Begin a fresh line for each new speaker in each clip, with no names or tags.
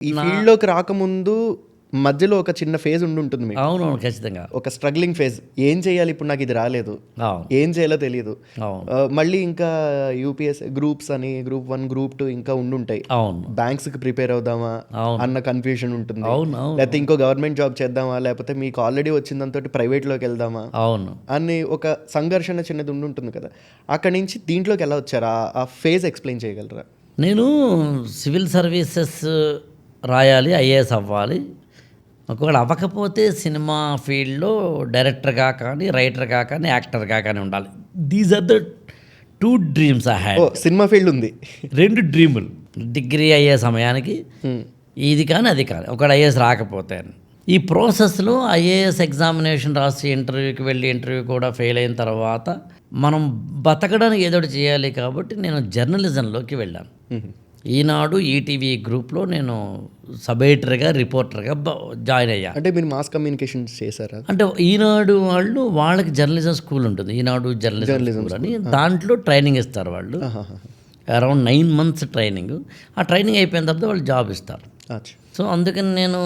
ఈ ఫీల్డ్లోకి రాకముందు మధ్యలో ఒక చిన్న ఫేజ్ ఉండి ఉంటుంది మీకు.
అవునవును ఖచ్చితంగా.
ఒక స్ట్రగ్లింగ్ ఫేజ్ ఏం చేయాలి ఇప్పుడు నాకు ఇది రాలేదు.
అవును.
ఏం చేయాలో తెలియదు
అవును.
మళ్ళీ ఇంకా యూపీఎస్ గ్రూప్స్ అని గ్రూప్ వన్ గ్రూప్ టూ ఇంకా ఉండుంటాయి
అవును.
బ్యాంక్స్కి ప్రిపేర్ అవుదామా
అవును.
అన్న కన్ఫ్యూజన్ ఉంటుంది.
అవును అవును.
లేకపోతే ఇంకో గవర్నమెంట్ జాబ్ చేద్దామా లేకపోతే మీకు ఆల్రెడీ వచ్చిందంతో ప్రైవేట్లోకి వెళ్దామా
అవును.
అని ఒక సంఘర్షణ చిన్నది ఉండి ఉంటుంది కదా. అక్కడి నుంచి దీంట్లోకి ఎలా వచ్చారా? ఆ ఫేజ్ ఎక్స్ప్లెయిన్ చేయగలరా?
నేను సివిల్ సర్వీసెస్ రాయాలి ఐఏఎస్ అవ్వాలి. ఒకవేళ అవ్వకపోతే సినిమా ఫీల్డ్లో డైరెక్టర్గా కానీ రైటర్గా కానీ యాక్టర్గా కానీ ఉండాలి. These are the two dreams I had
oh cinema field ఉంది.
రెండు డ్రీములు డిగ్రీ అయ్యే సమయానికి ఇది కానీ అది కానీ. ఒకవేళ ఐఏఎస్ రాకపోతే అని. ఈ ప్రాసెస్లో ఐఏఎస్ ఎగ్జామినేషన్ రాసి ఇంటర్వ్యూకి వెళ్ళి ఇంటర్వ్యూ కూడా ఫెయిల్ అయిన తర్వాత మనం బతకడానికి ఏదో ఒకటి చేయాలి కాబట్టి నేను జర్నలిజంలోకి వెళ్ళాను. ఈనాడు ఈటీవీ గ్రూప్లో నేను సబ్ ఎడిటర్గా రిపోర్టర్గా జాయిన్ అయ్యా.
అంటే మీరు మాస్ కమ్యూనికేషన్ చేశారా?
అంటే ఈనాడు వాళ్ళు వాళ్ళకి జర్నలిజం స్కూల్ ఉంటుంది. ఈనాడు జర్నలిజం అని. దాంట్లో ట్రైనింగ్ ఇస్తారు వాళ్ళు. Around nine months training. ఆ ట్రైనింగ్ అయిపోయిన తర్వాత వాళ్ళు జాబ్ ఇస్తారు. సో అందుకని నేను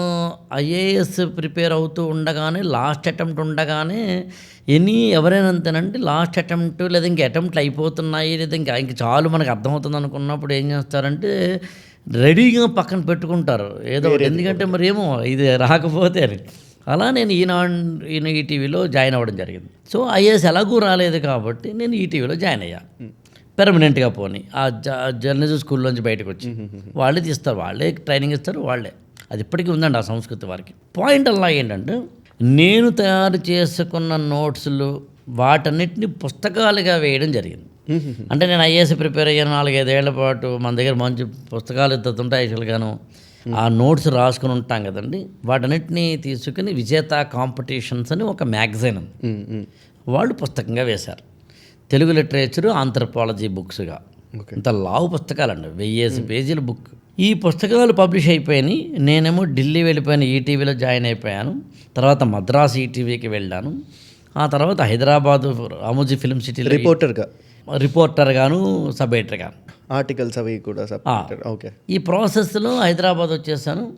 ఐఏఎస్ ప్రిపేర్ అవుతూ ఉండగానే లాస్ట్ అటెంప్ట్ ఉండగానే ఎనీ ఎవరైనా అంతేనంటే లాస్ట్ అటెంప్ట్ లేదా ఇంక అటెంప్ట్లు అయిపోతున్నాయి లేదా ఇంకా ఇంక చాలు మనకు అర్థమవుతుంది అనుకున్నప్పుడు ఏం చేస్తారంటే రెడీగా పక్కన పెట్టుకుంటారు. ఏదో. ఎందుకంటే మరి ఏమో ఇది రాకపోతే అని. అలా నేను ఈనాడు ఈయన ఈటీవీలో జాయిన్ అవ్వడం జరిగింది. సో ఐఏఎస్ ఎలాగూ రాలేదు కాబట్టి నేను ఈటీవీలో జాయిన్ అయ్యా. పెర్మనెంట్గా పోని. ఆ జ- జర్నలిజం స్కూల్లోంచి బయటకు వచ్చి. వాళ్ళే తీస్తారు వాళ్ళే ట్రైనింగ్ ఇస్తారు వాళ్ళే. అది ఇప్పటికీ ఉందండి ఆ సంస్కృతి వారికి. పాయింట్ అలా ఏంటంటే నేను తయారు చేసుకున్న నోట్స్లు వాటన్నిటిని పుస్తకాలుగా వేయడం జరిగింది. అంటే నేను ఐఏఎస్ ప్రిపేర్ అయ్యాను నాలుగైదేళ్ళ పాటు మన దగ్గర మంచి పుస్తకాలు ఇంత ఉంటాయి యాక్చువల్గాను ఆ నోట్స్ రాసుకుని ఉంటాం కదండి. వాటన్నిటిని తీసుకుని విజేత కాంపిటీషన్స్ అని ఒక మ్యాగజైన్. వాళ్ళు పుస్తకంగా వేశారు. తెలుగు లిటరేచరు ఆంథ్రపాలజీ బుక్స్గా. ఇంత లావు పుస్తకాలండి వెయ్యేసి పేజీల బుక్. ఈ పుస్తకాలు పబ్లిష్ అయిపోయినాయి. నేనేమో ఢిల్లీ వెళ్ళిపోయిన ఈటీవీలో జాయిన్ అయిపోయాను. తర్వాత మద్రాస్ ఈటీవీకి వెళ్ళాను. ఆ తర్వాత హైదరాబాదు రామోజీ ఫిల్మ్ సిటీలో
రిపోర్టర్గా.
రిపోర్టర్ గాను సబ్ ఎడిటర్ గాను
ఆర్టికల్స్ అవి కూడా ఓకే.
ఈ ప్రాసెస్లో హైదరాబాద్ వచ్చేసాను.